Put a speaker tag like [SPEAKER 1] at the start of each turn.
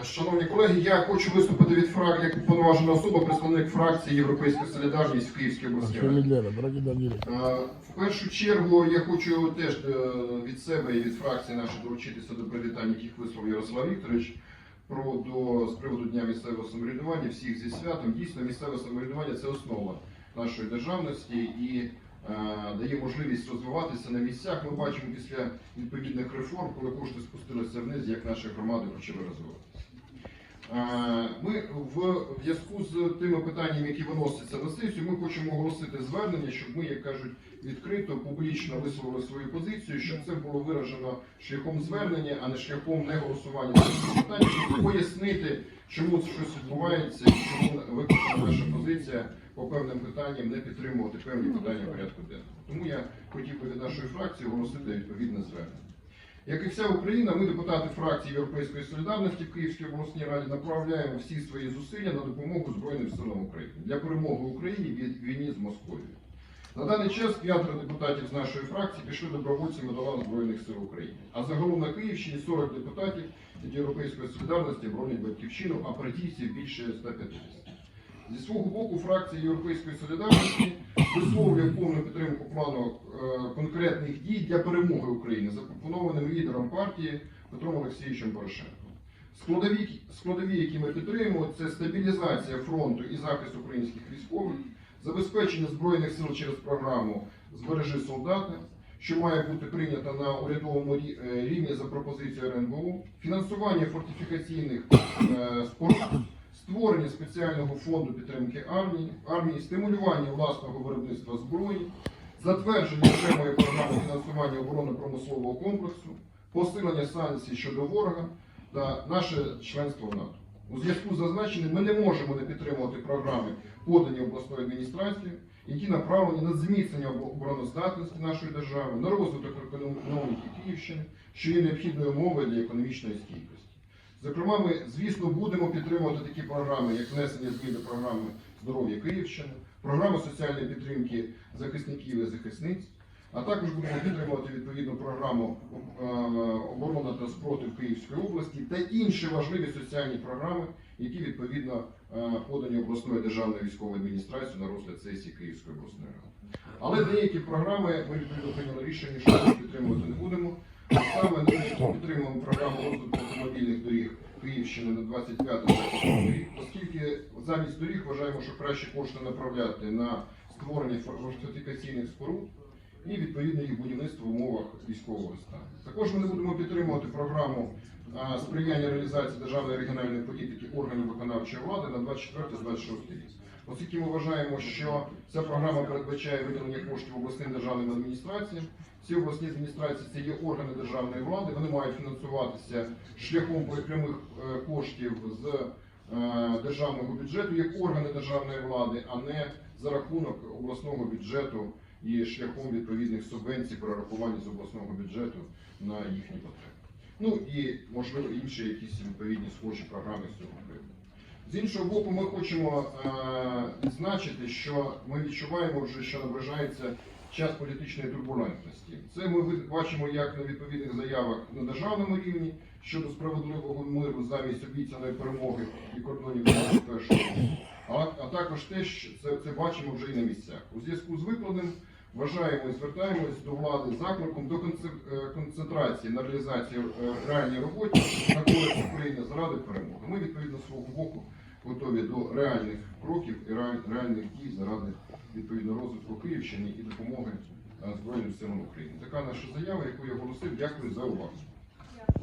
[SPEAKER 1] Е, Шановні колеги, я хочу виступити від фракції як уповноважена особа, представник фракції Європейська Солідарність в Київській області. Е, В першу чергу я хочу теж е, від себе і від фракції нашої долучитися до привітань, яких висловив Ярослав Вікторович про до з приводу дня місцевого самоврядування. Всіх зі святом дійсно місцеве самоврядування це основа нашої державності і е, дає можливість розвиватися на місцях. Ми бачимо після відповідних реформ, коли кошти спустилися вниз, як наші громади почали розвиватися. Е, Ми в зв'язку з тими питаннями, які виносяться на сесію, ми хочемо оголосити звернення, щоб ми, як кажуть, відкрито, публічно висловили свою позицію, щоб це було виражено шляхом звернення, а не шляхом не голосування питання, щоб пояснити, чому щось відбувається і чому викликана наша позиція по певним питанням не підтримувати певні питання порядку денного. Тому я хотів би від нашої фракції оголосити відповідне звернення. Як і вся Україна, ми, депутати фракції Європейської солідарності в Київській обласній раді, направляємо всі свої зусилля на допомогу Збройним силам України для перемоги Україні від війні з Московією. На даний час п'ятеро депутатів з нашої фракції пішли добровольцями до лав Збройних сил України. А загалом на Київщині 40 депутатів від Європейської солідарності бронять батьківщину, а партійців більше 150. Зі свого боку, фракція Європейської солідарності висловлює повну підтримку плану е, конкретних дій для перемоги України, запропонованим лідером партії Петром Олексійовичем Порошенком. Складові, складові, які ми підтримуємо, це стабілізація фронту і захист українських військових, забезпечення збройних сил через програму Збережи солдата, що має бути прийнята на урядовому е, рівні за пропозицією РНБО, фінансування фортифікаційних е, споруд, створення спеціального фонду підтримки армії, армії, стимулювання власного виробництва зброї, затвердження окремої програми фінансування оборонно-промислового комплексу, посилення санкцій щодо ворога та наше членство в НАТО. У зв'язку з зазначеним ми не можемо не підтримувати програми, подані обласною адміністрацією, які направлені на зміцнення обороноздатності нашої держави, на розвиток економіки Київщини, що є необхідною умовою для економічної стійкості. Зокрема, ми, звісно, будемо підтримувати такі програми, як внесення змін до програми здоров'я Київщини, програма соціальної підтримки захисників і захисниць, а також будемо підтримувати відповідну програму е, оборона та спротив Київської області та інші важливі соціальні програми, які відповідно е, подані обласною державною військовою адміністрацією на розгляд сесії Київської обласної ради. Але деякі програми ми відповідно прийняли рішення, що ми підтримувати не будемо. Саме ми підтримуємо програму розвитку автомобільних доріг Київщини на 25-27 рік, оскільки замість доріг вважаємо, що краще кошти направляти на створення фортифікаційних споруд і відповідно їх будівництво в умовах військового стану. Також ми будемо підтримувати програму сприяння реалізації державної регіональної політики органів виконавчої влади на 24-26 рік. Оскільки ми вважаємо, що ця програма передбачає виділення коштів обласним державним адміністраціям. Ці обласні адміністрації це є органи державної влади, вони мають фінансуватися шляхом прямих е, коштів з е, державного бюджету як органи державної влади, а не за рахунок обласного бюджету і шляхом відповідних субвенцій перерахування з обласного бюджету на їхні потреби. Ну і можливо інші якісь відповідні схожі програми з цього приводу. З іншого боку, ми хочемо е, відзначити, що ми відчуваємо вже, що наближається час політичної турбулентності. Це ми бачимо як на відповідних заявах на державному рівні щодо справедливого миру замість обіцяної перемоги і кордонів 21 року. А, а також те, що це, це бачимо вже і на місцях. У зв'язку з викладеним вважаємо і звертаємось до влади закликом до е, концентрації на реалізації реальної реальній роботі на користь України заради перемоги. Ми відповідно свого боку готові до реальних кроків і реальних дій заради відповідно розвитку Київщини і допомоги е, Збройним силам України. Така наша заява, яку я оголосив. Дякую за увагу.